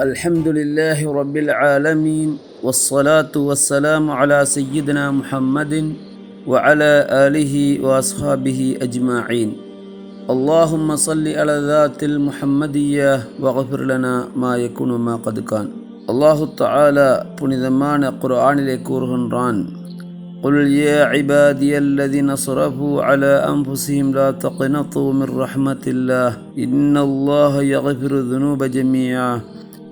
الحمد لله رب العالمين والصلاة والسلام على سيدنا محمد وعلى آله وأصحابه أجمعين اللهم صل على ذات المحمدية واغفر لنا ما يكون ما قد كان அல்லாஹு தாலா புனிதமான குர்ஆனிலே கூறுகின்றான் قل يا عبادي الذين صرفوا على أنفسهم لا تقنطوا من رحمة الله إن الله يغفر الذنوب جميعا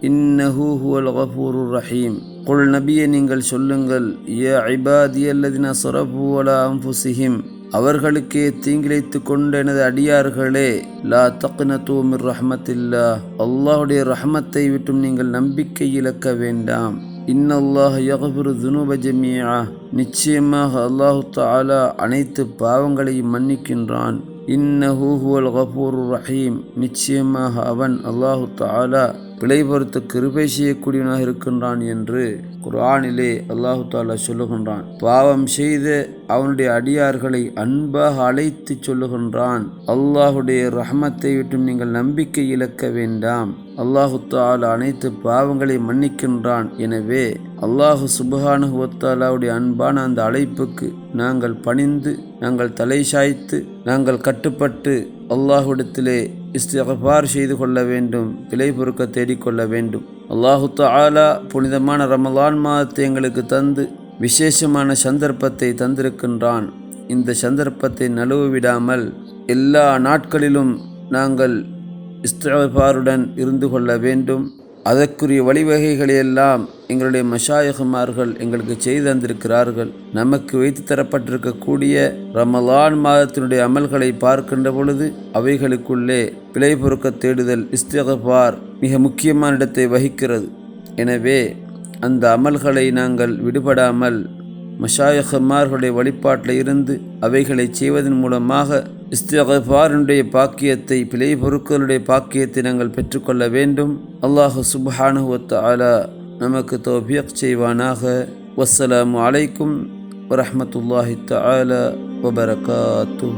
இன்னஹூ ஹுவல் கஃபூருர் ரஹீம் குல் நபியை நீங்கள் சொல்லுங்கள் ஏ இபாதி அல்லதின சொரபு அம்புசிஹிம் அவர்களுக்கே தீங்கிழைத்து கொண்ட எனது அடியார்களே லா தக்ன தூமிர் ரஹமத்தில்லா அல்லாஹுடைய ரஹமத்தை விட்டும் நீங்கள் நம்பிக்கை இழக்க வேண்டாம். இன்னல்லாஹ் யகபுரு துனுப ஜமியா நிச்சயமாக அல்லாஹு தாலா அனைத்து பாவங்களையும் மன்னிக்கின்றான். இன்னஹூ ஹுவல் கபூர் ரஹீம் நிச்சயமாக அவன் அல்லாஹு தாலா பிழை பொறுத்து கிருபை செய்யக்கூடியவனாக இருக்கின்றான் என்று குரானிலே அல்லாஹு தாலா சொல்லுகின்றான். பாவம் செய்து அவனுடைய அடியார்களை அன்பாக அழைத்து சொல்லுகின்றான். அல்லாஹுடைய ரஹமத்தை விட்டும் நீங்கள் நம்பிக்கை இழக்க வேண்டாம். அல்லாஹு தாலா அனைத்து பாவங்களை மன்னிக்கின்றான். எனவே அல்லாஹு சுபஹானுவத்தாலாவுடைய அன்பான அந்த அழைப்புக்கு நாங்கள் பணிந்து நாங்கள் தலை சாய்த்து நாங்கள் கட்டுப்பட்டு அல்லாஹுடத்திலே இஸ்திகபார் செய்து கொள்ள வேண்டும் பிழை பொறுக்க தேடிக்கொள்ள வேண்டும். அல்லாஹு தாலா புனிதமான ரமலான் மாதத்தை எங்களுக்கு தந்து விசேஷமான சந்தர்ப்பத்தை தந்திருக்கின்றான். இந்த சந்தர்ப்பத்தை நழுவு விடாமல் எல்லா நாட்களிலும் நாங்கள் இஸ்திகபாருடன் இருந்து கொள்ள வேண்டும். அதற்குரிய வழிவகைகளையெல்லாம் எங்களுடைய மஷாயகுமார்கள் எங்களுக்கு செய்து தந்திருக்கிறார்கள். நமக்கு வைத்து தரப்பட்டிருக்கக்கூடிய ரமலான் மாதத்தினுடைய அமல்களை பார்க்கின்ற பொழுது அவைகளுக்குள்ளே பிழை பொறுக்க தேடுதல் இஸ்தகபார் மிக முக்கியமான இடத்தை வகிக்கிறது. எனவே அந்த அமல்களை நாங்கள் விடுபடாமல் மஷாயகமார்களுடைய வழிபாட்டில் இருந்து அவைகளை செய்வதன் மூலமாக இஸ்திகபாரினுடைய பாக்கியத்தை பிழை பொருட்களுடைய பாக்கியத்தை நாங்கள் பெற்றுக்கொள்ள வேண்டும். அல்லாஹு சுபஹானுவத்த ஆலா நமக்கு தோபியக் செய்வானாக. வஸ்ஸலாமு அலைக்கும் வரமத்துல்லாஹி தஆலா வபரகாத்தூ